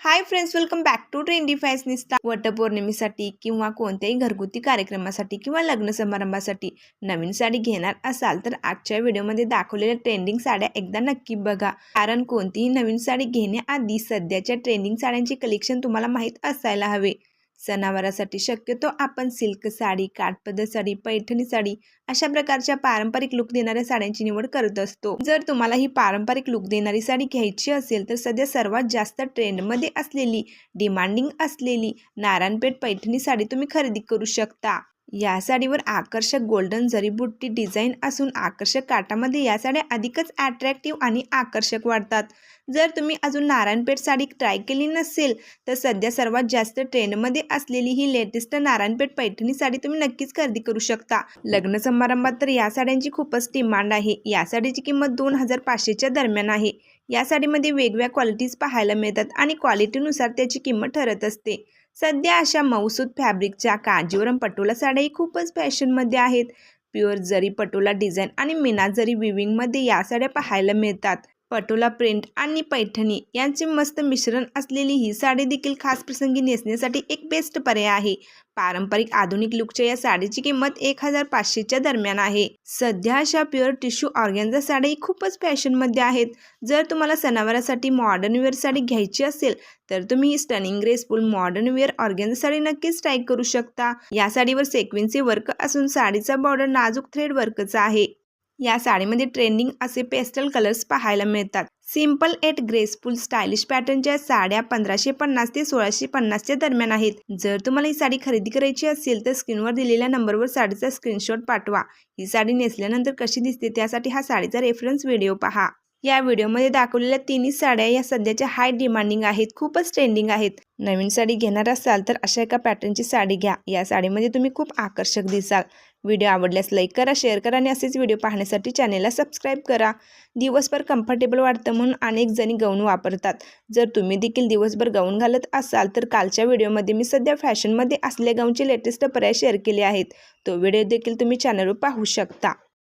Hi friends welcome back to trendy fashionista वटपौर्णिमेसाठी किंवा कोणत्याही घरगुती कार्यक्रमासाठी किंवा लग्न समारंभासाठी नवीन साडी घेणार असाल तर आजच्या व्हिडिओमध्ये दाखवलेल्या ट्रेंडिंग साड्या एकदा नक्की बघा. कारण कोणतीही नवीन साडी घेण्याआधी सध्याच्या ट्रेंडिंग साड्यांचे कलेक्शन तुम्हाला माहीत असायला हवे. सणावारासाठी शक्यतो आपण सिल्क साडी काठपदर साडी पैठणी साडी अशा प्रकारच्या पारंपरिक लुक देणाऱ्या साड्यांची निवड करत असतो. जर तुम्हाला ही पारंपरिक लुक देणारी साडी घ्यायची असेल तर सध्या सर्वात जास्त ट्रेंडमध्ये असलेली डिमांडिंग असलेली नारायणपेठ पैठणी साडी तुम्ही खरेदी करू शकता. या साडीवर आकर्षक गोल्डन जरीबुट्टी डिझाईन असून आकर्षक काटामध्ये या साड्या अधिकच अट्रॅक्टिव्ह आणि आकर्षक वाटतात. जर तुम्ही अजून नारायणपेठ साडी ट्राय केली नसेल तर सध्या सर्वात जास्त ट्रेंडमध्ये असलेली ही लेटेस्ट नारायणपेठ पैठणी साडी तुम्ही नक्कीच खरेदी करू शकता. लग्न समारंभात तर या साड्यांची खूपच डिमांड आहे. या साडीची किंमत दोन हजार पाचशेच्या दरम्यान आहे. या साडीमध्ये वेगवेगळ्या क्वालिटीज पाहायला मिळतात आणि क्वालिटीनुसार त्याची किंमत ठरत असते. सध्या अशा मऊसूद फॅब्रिकच्या कांजीवरम पटोला साड्याही खूपच फॅशनमध्ये आहेत. प्युअर जरी पटोला डिझाईन आणि मीना जरी विविंगमध्ये या साड्या पाहायला मिळतात पटोला प्रिंट आणि पैठणी यांचे मस्त मिश्रण असलेली ही साडी देखील खास प्रसंगी नेसण्यासाठी एक बेस्ट पर्याय आहे. पारंपरिक आधुनिक लुकच्या या साडीची किंमत एक हजार पाचशेच्या दरम्यान आहे. सध्या अशा प्युअर टिश्यू ऑर्गॅन्झा साडी खूपच फॅशनमध्ये आहेत. जर तुम्हाला सणावारासाठी मॉडर्न वेअर साडी घ्यायची असेल तर तुम्ही ही stunning graceful modern wear organza sari नक्कीच ट्राय करू शकता. या साडीवर सेक्वेन्सी वर्क असून साडीचा बॉर्डर नाजूक थ्रेड वर्कचा आहे. या साडीमध्ये ट्रेंडिंग असे पेस्टल कलर्स पाहायला मिळतात. सिंपल एट ग्रेसफुल स्टायलिश पॅटर्नच्या साड्या पंधराशे पन्नास ते सोळाशे पन्नासच्या दरम्यान आहेत. जर तुम्हाला ही साडी खरेदी करायची असेल तर स्क्रीनवर दिलेल्या नंबरवर साडीचा स्क्रीनशॉट पाठवा. ही साडी नेसल्यानंतर कशी दिसते त्यासाठी हा साडीचा रेफरन्स व्हिडिओ पहा. या व्हिडिओमध्ये दाखवलेल्या तिन्ही साड्या या सध्याच्या हाय डिमांडिंग आहेत खूपच ट्रेंडिंग आहेत. नवीन साडी घेणार असाल तर अशा एका पॅटर्नची साडी घ्या. या साडीमध्ये तुम्ही खूप आकर्षक दिसाल. व्हिडिओ आवडल्यास लाईक करा शेअर करा आणि असेच व्हिडिओ पाहण्यासाठी चॅनेलला सबस्क्राईब करा. दिवसभर कम्फर्टेबल वाटतं म्हणून अनेक जणी गाऊन वापरतात. जर तुम्ही देखील दिवसभर गाऊन घालत असाल तर कालच्या व्हिडिओमध्ये मी सध्या फॅशनमध्ये असल्या गाऊनचे लेटेस्ट पर्याय शेअर केले आहेत. तो व्हिडिओ देखील तुम्ही चॅनलवर पाहू शकता.